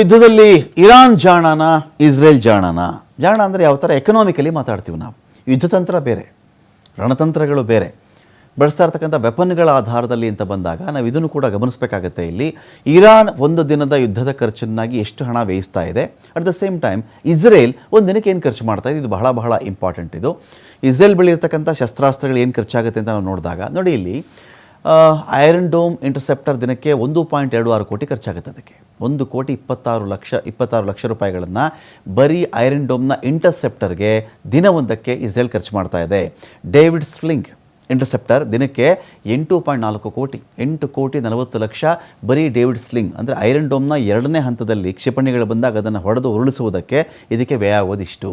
ಯುದ್ಧದಲ್ಲಿ Iran ಜಾಣನ, Israel ಜಾಣನ. ಜಾಣ ಅಂದರೆ ಯಾವ ಥರ ಎಕನಾಮಿಕಲಿ ಮಾತಾಡ್ತೀವಿ ನಾವು. ಯುದ್ಧತಂತ್ರ ಬೇರೆ, ರಣತಂತ್ರಗಳು ಬೇರೆ. ಬಳಸ್ತಾ ಇರ್ತಕ್ಕಂಥ ವೆಪನ್ಗಳ ಆಧಾರದಲ್ಲಿ ಅಂತ ಬಂದಾಗ ನಾವು ಇದನ್ನು ಕೂಡ ಗಮನಿಸಬೇಕಾಗತ್ತೆ ಇಲ್ಲಿ. ಇರಾನ್ ಒಂದು ದಿನದ ಯುದ್ಧದ ಖರ್ಚನ್ನಾಗಿ ಎಷ್ಟು ಹಣ ವ್ಯಯಿಸ್ತಾ ಇದೆ. At the same time Israel ಒಂದು ದಿನಕ್ಕೆ ಏನು ಖರ್ಚು ಮಾಡ್ತಾ ಇದೆ? ಇದು ಬಹಳ ಬಹಳ ಇಂಪಾರ್ಟೆಂಟ್ ಇದು. ಇಸ್ರೇಲ್ ಬಳಿ ಇರ್ತಕ್ಕಂಥ ಶಸ್ತ್ರಾಸ್ತ್ರಗಳು ಏನು ಖರ್ಚಾಗುತ್ತೆ ಅಂತ ನಾವು ನೋಡಿದಾಗ, ನೋಡಿ ಇಲ್ಲಿ ಐರನ್ ಡೋಮ್ ಇಂಟರ್ಸೆಪ್ಟರ್ ದಿನಕ್ಕೆ ಒಂದು ಪಾಯಿಂಟ್ ಎರಡು ಆರು ಕೋಟಿ ಖರ್ಚಾಗುತ್ತೆ ಅದಕ್ಕೆ. ಒಂದು ಕೋಟಿ ಇಪ್ಪತ್ತಾರು ಲಕ್ಷ ಇಪ್ಪತ್ತಾರು ಲಕ್ಷ ರೂಪಾಯಿಗಳನ್ನು ಬರೀ ಐರನ್ ಡೋಮ್ನ ಇಂಟರ್ಸೆಪ್ಟರ್ಗೆ ದಿನವೊಂದಕ್ಕೆ ಇಸ್ರೇಲ್ ಖರ್ಚು ಮಾಡ್ತಾ ಇದೆ. ಡೇವಿಡ್ ಸ್ಲಿಂಗ್ ಇಂಟರ್ಸೆಪ್ಟರ್ ದಿನಕ್ಕೆ ಎಂಟು ಪಾಯಿಂಟ್ ನಾಲ್ಕು ಕೋಟಿ, ಎಂಟು ಕೋಟಿ ನಲವತ್ತು ಲಕ್ಷ ಬರೀ ಡೇವಿಡ್ ಸ್ಲಿಂಗ್. ಅಂದರೆ ಐರನ್ ಡೋಮ್ನ ಎರಡನೇ ಹಂತದಲ್ಲಿ ಕ್ಷಿಪಣಿಗಳು ಬಂದಾಗ ಅದನ್ನು ಹೊಡೆದು ಉರುಳಿಸುವುದಕ್ಕೆ ಇದಕ್ಕೆ ವ್ಯಯ ಆಗೋದಿಷ್ಟು.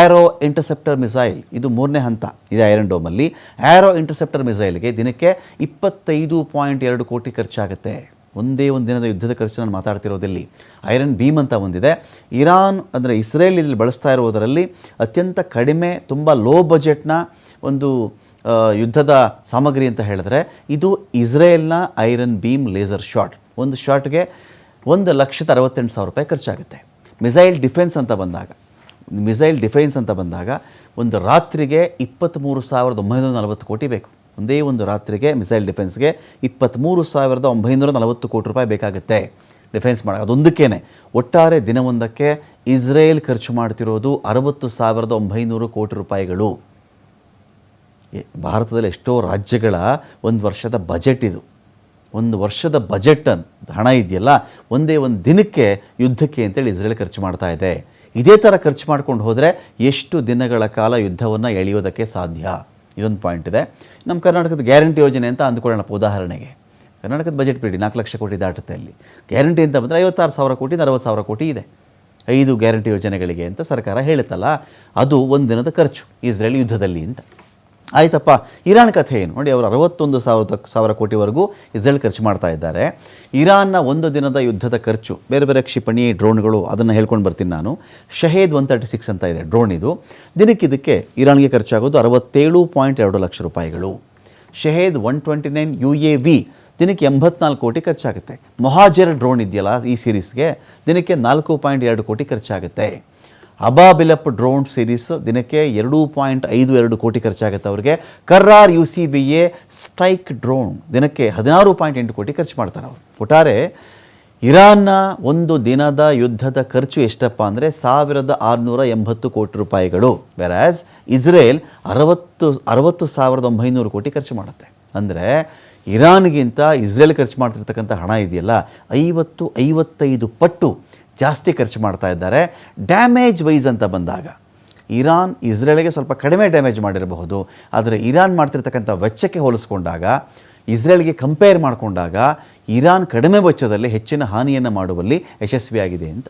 ಆ್ಯರೋ ಇಂಟರ್ಸೆಪ್ಟರ್ ಮಿಸೈಲ್, ಇದು ಮೂರನೇ ಹಂತ ಇದೆ ಐರನ್ ಡೋಮಲ್ಲಿ. ಆ್ಯರೋ ಇಂಟರ್ಸೆಪ್ಟರ್ ಮಿಸೈಲ್ಗೆ ದಿನಕ್ಕೆ ಇಪ್ಪತ್ತೈದು ಪಾಯಿಂಟ್ ಎರಡು ಕೋಟಿ ಖರ್ಚಾಗುತ್ತೆ. ಒಂದೇ ಒಂದು ದಿನದ ಯುದ್ಧದ ಖರ್ಚು ನಾನು ಮಾತಾಡ್ತಿರೋದಿಲ್ಲಿ. ಐರನ್ ಬೀಮ್ ಅಂತ ಒಂದಿದೆ. ಇರಾನ್ ಅಂದರೆ ಇಸ್ರೇಲ್ ಇಲ್ಲಿ ಬಳಸ್ತಾ ಇರುವುದರಲ್ಲಿ ಅತ್ಯಂತ ಕಡಿಮೆ, ತುಂಬ ಲೋ ಬಜೆಟ್ನ ಒಂದು ಯುದ್ಧದ ಸಾಮಗ್ರಿ ಅಂತ ಹೇಳಿದ್ರೆ ಇದು ಇಸ್ರೇಲ್ನ ಐರನ್ ಬೀಮ್ ಲೇಸರ್ ಶಾಟ್. ಒಂದು ಶಾಟ್ಗೆ ಒಂದು ಲಕ್ಷದ ಅರವತ್ತೆಂಟು ಸಾವಿರ ರೂಪಾಯಿ ಖರ್ಚಾಗುತ್ತೆ. ಮಿಸೈಲ್ ಡಿಫೆನ್ಸ್ ಅಂತ ಬಂದಾಗ, ಮಿಸೈಲ್ ಡಿಫೆನ್ಸ್ ಅಂತ ಬಂದಾಗ ಒಂದು ರಾತ್ರಿಗೆ ಇಪ್ಪತ್ತ್ಮೂರು ಸಾವಿರದ ಒಂಬೈನೂರ ನಲವತ್ತು ಕೋಟಿ ಬೇಕು. ಒಂದೇ ಒಂದು ರಾತ್ರಿಗೆ ಮಿಸೈಲ್ ಡಿಫೆನ್ಸ್ಗೆ ಇಪ್ಪತ್ತ್ಮೂರು ಸಾವಿರದ ಒಂಬೈನೂರ ನಲವತ್ತು ಕೋಟಿ ರೂಪಾಯಿ ಬೇಕಾಗುತ್ತೆ. ಡಿಫೆನ್ಸ್ ಮಾಡೋದು ಅದೊಂದಕ್ಕೇ ಒಟ್ಟಾರೆ ದಿನವೊಂದಕ್ಕೆ ಇಸ್ರೇಲ್ ಖರ್ಚು ಮಾಡ್ತಿರೋದು ಅರವತ್ತು ಸಾವಿರದ ಒಂಬೈನೂರು ಕೋಟಿ ರೂಪಾಯಿಗಳು. ಭಾರತದಲ್ಲಿ ಎಷ್ಟೋ ರಾಜ್ಯಗಳ ಒಂದು ವರ್ಷದ ಬಜೆಟ್ ಇದು. ಒಂದು ವರ್ಷದ ಬಜೆಟ್ ಅನ್ ಹಣ ಇದೆಯಲ್ಲ, ಒಂದೇ ಒಂದು ದಿನಕ್ಕೆ ಯುದ್ಧಕ್ಕೆ ಅಂತೇಳಿ ಇಸ್ರೇಲ್ ಖರ್ಚು ಮಾಡ್ತಾ ಇದೆ. ಇದೇ ಥರ ಖರ್ಚು ಮಾಡ್ಕೊಂಡು ಹೋದರೆ ಎಷ್ಟು ದಿನಗಳ ಕಾಲ ಯುದ್ಧವನ್ನು ಎಳೆಯೋದಕ್ಕೆ ಸಾಧ್ಯ? ಇದೊಂದು ಪಾಯಿಂಟ್ ಇದೆ. ನಮ್ಮ ಕರ್ನಾಟಕದ ಗ್ಯಾರಂಟಿ ಯೋಜನೆ ಅಂತ ಅಂದ್ಕೊಳ್ಳೋಣ ಉದಾಹರಣೆಗೆ. ಕರ್ನಾಟಕದ ಬಜೆಟ್ ಬಿಡಿ, ನಾಲ್ಕು ಲಕ್ಷ ಕೋಟಿ ದಾಟುತ್ತೆ ಅಲ್ಲಿ. ಗ್ಯಾರಂಟಿ ಅಂತ ಬಂದರೆ ಐವತ್ತಾರು ಸಾವಿರ ಕೋಟಿ ಅರವತ್ತು ಸಾವಿರ ಕೋಟಿ ಇದೆ. ಐದು ಗ್ಯಾರಂಟಿ ಯೋಜನೆಗಳಿಗೆ ಅಂತ ಸರ್ಕಾರ ಹೇಳುತ್ತಲ್ಲ, ಅದು ಒಂದು ದಿನದ ಖರ್ಚು ಇಸ್ರೇಲ್ ಯುದ್ಧದಲ್ಲಿ ಅಂತ. ಆಯ್ತಪ್ಪ. ಇರಾನ್ ಕಥೆ ಏನು? ನೋಡಿ, ಅವರು ಅರವತ್ತೊಂದು ಸಾವಿರದ ಸಾವಿರ ಕೋಟಿವರೆಗೂ ಇಸ್ರೇಲ್ ಖರ್ಚು ಮಾಡ್ತಾ ಇದ್ದಾರೆ. ಇರಾನ್ನ ಒಂದು ದಿನದ ಯುದ್ಧದ ಖರ್ಚು, ಬೇರೆ ಬೇರೆ ಕ್ಷಿಪಣಿ, ಡ್ರೋನ್ಗಳು, ಅದನ್ನು ಹೇಳ್ಕೊಂಡು ಬರ್ತೀನಿ ನಾನು. ಶಹೇದ್ ಒನ್ ತರ್ಟಿ ಸಿಕ್ಸ್ ಅಂತ ಇದೆ ಡ್ರೋನ್ ಇದು. ದಿನಕ್ಕಿದಕ್ಕೆ ಇರಾನ್ಗೆ ಖರ್ಚಾಗೋದು ಅರವತ್ತೇಳು ಪಾಯಿಂಟ್ ಎರಡು ಲಕ್ಷ ರೂಪಾಯಿಗಳು. Shahed one twenty nine U A V ದಿನಕ್ಕೆ ಎಂಬತ್ನಾಲ್ಕು ಕೋಟಿ ಖರ್ಚಾಗುತ್ತೆ. ಮೊಹಾಜರ್ ಡ್ರೋನ್ ಇದೆಯಲ್ಲ ಈ ಸೀರೀಸ್ಗೆ ದಿನಕ್ಕೆ ನಾಲ್ಕು ಪಾಯಿಂಟ್ ಎರಡು ಕೋಟಿ ಖರ್ಚಾಗುತ್ತೆ. ಅಬಾಬಿಲಪ್ ಡ್ರೋನ್ ಸೀರೀಸ್ ದಿನಕ್ಕೆ ಎರಡು ಪಾಯಿಂಟ್ ಐದು ಎರಡು ಕೋಟಿ ಖರ್ಚಾಗುತ್ತೆ ಅವರಿಗೆ. Karrar U C B A strike drone ದಿನಕ್ಕೆ ಹದಿನಾರು ಪಾಯಿಂಟ್ ಎಂಟು ಕೋಟಿ ಖರ್ಚು ಮಾಡ್ತಾರೆ ಅವರು. ಒಟ್ಟಾರೆ, ಇರಾನ್ನ ಒಂದು ದಿನದ ಯುದ್ಧದ ಖರ್ಚು ಎಷ್ಟಪ್ಪ ಅಂದರೆ ಸಾವಿರದ ಆರುನೂರ ಎಂಬತ್ತು ಕೋಟಿ ರೂಪಾಯಿಗಳು. ವೆರಾಸ್ ಇಸ್ರೇಲ್ ಅರವತ್ತು ಅರವತ್ತು ಸಾವಿರದ ಒಂಬೈನೂರು ಕೋಟಿ ಖರ್ಚು ಮಾಡುತ್ತೆ. ಅಂದರೆ, ಇರಾನ್ಗಿಂತ ಇಸ್ರೇಲ್ ಖರ್ಚು ಮಾಡ್ತಿರ್ತಕ್ಕಂಥ ಹಣ ಇದೆಯಲ್ಲ, ಐವತ್ತು, ಐವತ್ತೈದು ಪಟ್ಟು ಜಾಸ್ತಿ ಖರ್ಚು ಮಾಡ್ತಾ ಇದ್ದಾರೆ. ಡ್ಯಾಮೇಜ್ ವೈಸ್ ಅಂತ ಬಂದಾಗ, ಇರಾನ್, ಇಸ್ರೇಲ್ಗೆ ಸ್ವಲ್ಪ ಕಡಿಮೆ ಡ್ಯಾಮೇಜ್ ಮಾಡಿರಬಹುದು. ಆದರೆ ಇರಾನ್ ಮಾಡ್ತಿರ್ತಕ್ಕಂಥ ವೆಚ್ಚಕ್ಕೆ ಹೋಲಿಸ್ಕೊಂಡಾಗ, ಇಸ್ರೇಲ್ಗೆ ಕಂಪೇರ್ ಮಾಡಿಕೊಂಡಾಗ, ಇರಾನ್ ಕಡಿಮೆ ವೆಚ್ಚದಲ್ಲಿ ಹೆಚ್ಚಿನ ಹಾನಿಯನ್ನು ಮಾಡುವಲ್ಲಿ ಯಶಸ್ವಿಯಾಗಿದೆ ಅಂತ.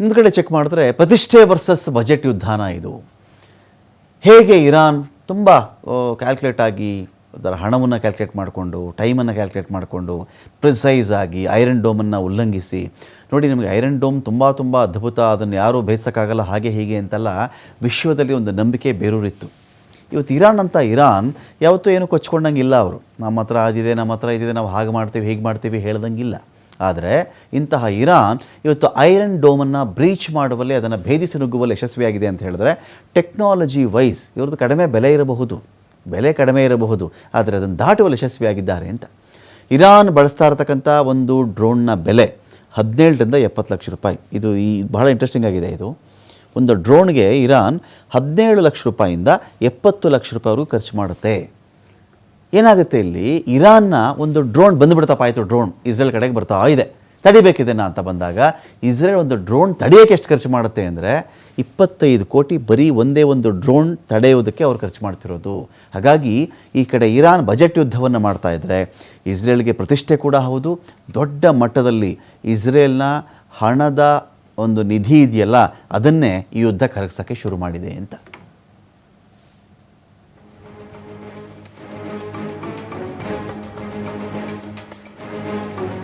ಹಿಂದ್ಗಡೆ ಚೆಕ್ ಮಾಡಿದ್ರೆ ಪ್ರತಿಷ್ಠೆ ವರ್ಸಸ್ ಬಜೆಟ್ ಯುದ್ಧಾನ ಇದು. ಹೇಗೆ ಇರಾನ್ ತುಂಬ ಕ್ಯಾಲ್ಕುಲೇಟ್ ಆಗಿ ಅದರ ಹಣವನ್ನು ಕ್ಯಾಲ್ಕುಲೇಟ್ ಮಾಡಿಕೊಂಡು ಟೈಮನ್ನು ಕ್ಯಾಲ್ಕುಲೇಟ್ ಮಾಡಿಕೊಂಡು ಪ್ರಿಸೈಸ್ ಆಗಿ ಐರನ್ ಡೋಮನ್ನು ಉಲ್ಲಂಘಿಸಿ. ನೋಡಿ ನಿಮಗೆ ಐರನ್ ಡೋಮ್ ತುಂಬ ತುಂಬ ಅದ್ಭುತ, ಅದನ್ನು ಯಾರೂ ಭೇದಿಸೋಕ್ಕಾಗಲ್ಲ, ಹಾಗೆ ಹೀಗೆ ಅಂತೆಲ್ಲ ವಿಶ್ವದಲ್ಲಿ ಒಂದು ನಂಬಿಕೆ ಬೇರೂರಿತ್ತು. ಇವತ್ತು ಇರಾನ್ ಅಂತ ಇರಾನ್ ಯಾವತ್ತೂ ಏನು ಕೊಚ್ಕೊಂಡಂಗಿಲ್ಲ ಅವರು. ನಮ್ಮ ಹತ್ರ ಅದಿದೆ, ನಮ್ಮ ಹತ್ರ ಇದಿದೆ, ನಾವು ಹಾಗೆ ಮಾಡ್ತೀವಿ, ಹೀಗೆ ಮಾಡ್ತೀವಿ ಹೇಳ್ದಂಗಿಲ್ಲ. ಆದರೆ ಇಂತಹ ಇರಾನ್ ಇವತ್ತು ಐರನ್ ಡೋಮನ್ನು ಬ್ರೀಚ್ ಮಾಡುವಲ್ಲಿ, ಅದನ್ನು ಭೇದಿಸಿ ನುಗ್ಗುವಲ್ಲಿ ಯಶಸ್ವಿಯಾಗಿದೆ ಅಂತ ಹೇಳಿದ್ರೆ ಟೆಕ್ನಾಲಜಿ ವೈಸ್ ಇವ್ರದ್ದು ಕಡಿಮೆ ಬೆಲೆ ಇರಬಹುದು. ಬೆಲೆ ಕಡಿಮೆ ಇರಬಹುದು, ಆದರೆ ಅದನ್ನು ದಾಟುವಲ್ಲಿ ಯಶಸ್ವಿಯಾಗಿದ್ದಾರೆ ಅಂತ. ಇರಾನ್ ಬಳಸ್ತಾ ಇರತಕ್ಕಂಥ ಒಂದು ಡ್ರೋನ್ನ ಬೆಲೆ ಹದಿನೇಳರಿಂದ ಎಪ್ಪತ್ತು ಲಕ್ಷ ರೂಪಾಯಿ. ಇದು ಈ ಬಹಳ ಇಂಟ್ರೆಸ್ಟಿಂಗ್ ಆಗಿದೆ ಇದು. ಒಂದು ಡ್ರೋನ್ಗೆ ಇರಾನ್ ಹದಿನೇಳು ಲಕ್ಷ ರೂಪಾಯಿಂದ ಎಪ್ಪತ್ತು ಲಕ್ಷ ರೂಪಾಯಿವರೆಗೂ ಖರ್ಚು ಮಾಡುತ್ತೆ. ಏನಾಗುತ್ತೆ ಇಲ್ಲಿ? ಇರಾನ್ನ ಒಂದು ಡ್ರೋನ್ ಬಂದುಬಿಡ್ತಪ್ಪ ಆಯಿತು ಡ್ರೋನ್ ಇಸ್ರೇಲ್ ಕಡೆಗೆ ಬರ್ತಾ ಇದೆ. ತಡಿಬೇಕಿದೆನಾ ಅಂತ ಬಂದಾಗ ಇಸ್ರೇಲ್ ಒಂದು ಡ್ರೋನ್ ತಡೆಯೋಕ್ಕೆ ಎಷ್ಟು ಖರ್ಚು ಮಾಡುತ್ತೆ ಅಂದರೆ ಇಪ್ಪತ್ತೈದು ಕೋಟಿ ಬರೀ ಒಂದೇ ಒಂದು ಡ್ರೋನ್ ತಡೆಯೋದಕ್ಕೆ ಅವ್ರು ಖರ್ಚು ಮಾಡ್ತಿರೋದು. ಹಾಗಾಗಿ ಈ ಕಡೆ ಇರಾನ್ ಬಜೆಟ್ ಯುದ್ಧವನ್ನು ಮಾಡ್ತಾ ಇದ್ದರೆ ಇಸ್ರೇಲ್ಗೆ ಪ್ರತಿಷ್ಠೆ ಕೂಡ ಹೌದು. ದೊಡ್ಡ ಮಟ್ಟದಲ್ಲಿ ಇಸ್ರೇಲ್ನ ಹಣದ ಒಂದು ನಿಧಿ ಇದೆಯಲ್ಲ, ಅದನ್ನೇ ಈ ಯುದ್ಧ ಕರಗಿಸೋಕ್ಕೆ ಶುರು ಮಾಡಿದೆ ಅಂತ.